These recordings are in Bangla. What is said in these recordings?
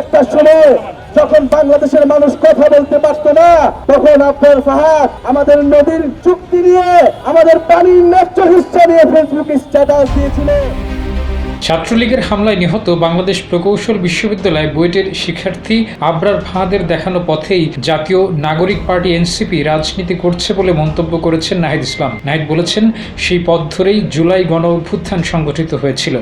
একটা সময় যখন বাংলাদেশের মানুষ কথা বলতে পারতো না, তখন আপনার ফাহাদ আমাদের নদীর চুক্তি নিয়ে, আমাদের পানির ন্যায্য হিস্সা নিয়ে ফেসবুকে স্ট্যাটাস দিয়েছিল। ছাত্রলীগের হামলায় নিহত বাংলাদেশ প্রকৌশল বিশ্ববিদ্যালয় বুয়েটের শিক্ষার্থী আবরার ফাহাদের দেখানো পথেই জাতীয় নাগরিক পার্টি এনসিপি রাজনীতি করছে বলে মন্তব্য করেছেন নাহিদ ইসলাম। নাহিদ বলেছেন, সেই পথ ধরেই জুলাই গণ অভ্যুত্থান সংগঠিত হয়েছিল।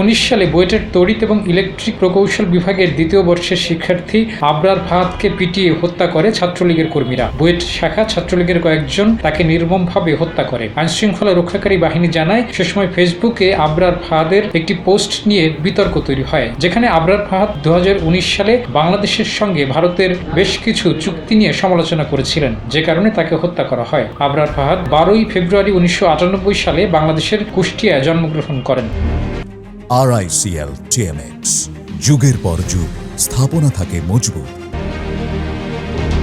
উনিশ সালে বুয়েটের তড়িৎ এবং ইলেকট্রিক প্রকৌশল বিভাগের দ্বিতীয় বর্ষের শিক্ষার্থী আবরার ফাহাদকে পিটিয়ে হত্যা করে ছাত্রলীগের কর্মীরা। বুয়েট শাখা ছাত্রলীগের কয়েকজন তাকে নির্মমভাবে হত্যা করে। আইনশৃঙ্খলা রক্ষাকারী বাহিনী জানায়, সে সময় ফেসবুকে আবরার ফাহাদের একটি পোস্ট নিয়ে বিতর্ক তৈরি হয়, যেখানে আবরার ফাহাদ দু হাজার উনিশ সালে বাংলাদেশের সঙ্গে ভারতের বেশ কিছু চুক্তি নিয়ে সমালোচনা করেছিলেন, যে কারণে তাকে হত্যা করা হয়। আবরার ফাহাদ বারোই ফেব্রুয়ারি উনিশশো আটানব্বই সালে বাংলাদেশের কুষ্টিয়ায় জন্মগ্রহণ করেন। আরআইসিএল টিএমএক্স যুগের পর যুগ, স্থাপনা থাকে মজবুত।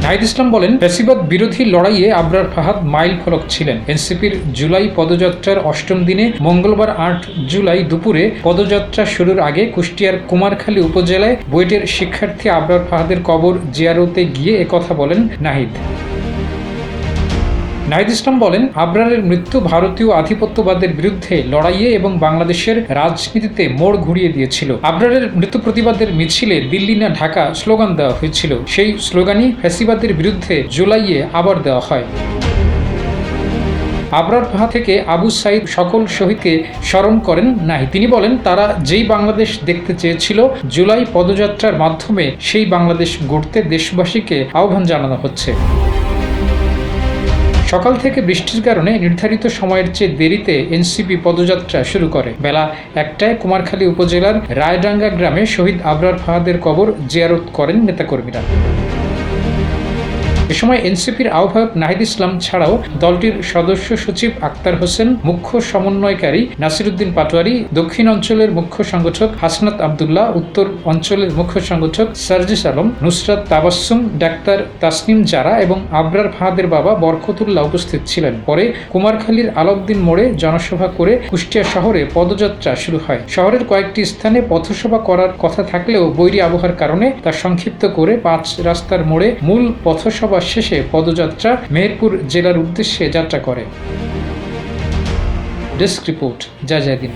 নাহিদ ইসলাম বলেন, ফ্যাসিবাদ বিরোধী লড়াইয়ে আবরার ফাহাদ মাইল ফলক ছিলেন। এনসিপির জুলাই পদযাত্রার অষ্টম দিনে মঙ্গলবার আট জুলাই দুপুরে পদযাত্রা শুরুর আগে কুষ্টিয়ার কুমারখালী উপজেলায় বুয়েটের শিক্ষার্থী আবরার ফাহাদের কবর জিয়ারতে গিয়ে একথা বলেন নাহিদ। নাহিদ ইসলাম বলেন, আবরারের মৃত্যু ভারতীয় আধিপত্যবাদের বিরুদ্ধে লড়াইয়ে এবং বাংলাদেশের রাজনীতিতে মোড় ঘুরিয়ে দিয়েছিল। আবরারের মৃত্যু প্রতিবাদের মিছিলে দিল্লি না ঢাকা স্লোগান দেওয়া হয়েছিল। সেই স্লোগানই ফ্যাসিবাদের বিরুদ্ধে জুলাইয়ে আবার দেওয়া হয়। আবরার ফাহা থেকে আবু সাইদ সকল শহীদকে স্মরণ করেন নাই তিনি বলেন, তারা যেই বাংলাদেশ দেখতে চেয়েছিল, জুলাই পদযাত্রার মাধ্যমে সেই বাংলাদেশ গড়তে দেশবাসীকে আহ্বান জানানো হচ্ছে। সকাল থেকে বৃষ্টির কারণে নির্ধারিত সময়ের চেয়ে দেরিতে এনসিপি পদযাত্রা শুরু করে। বেলা একটায় কুমারখালী উপজেলার রায়ডাঙ্গা গ্রামে শহীদ আবরার ফাহাদের কবর জিয়ারত করেন নেতাকর্মীরা। সময় এনসিপির আহ্বায়ক নাহিদ ইসলাম ছাড়াও দলটির সদস্য সচিব আক্তার হোসেন, মুখ্য সমন্বয়কারী নাসিরুদ্দিন পাটোয়ারি, দক্ষিণ অঞ্চলের মুখ্য সংগঠক হাসনাত আবদুল্লাহ, উত্তর অঞ্চলের মুখ্য সংগঠক সার্জিস আলম, নুসরাত তাবাসসুম, ডাক্তার তাসনিম জারা এবং আবরার ফাহাদের বাবা বরকতুল্লাহ উপস্থিত ছিলেন। পরে কুমারখালীর আলকদিন মোড়ে জনসভা করে কুষ্টিয়া শহরে পদযাত্রা শুরু হয়। শহরের কয়েকটি স্থানে পথসভা করার কথা থাকলেও বৈরী আবহাওয়ার কারণে তা সংক্ষিপ্ত করে পাঁচ রাস্তার মোড়ে মূল পথসভা শেষে পদযাত্রা মেহেরপুর জেলার উদ্দেশ্যে যাত্রা করে। ডেস্ক রিপোর্ট যা দিন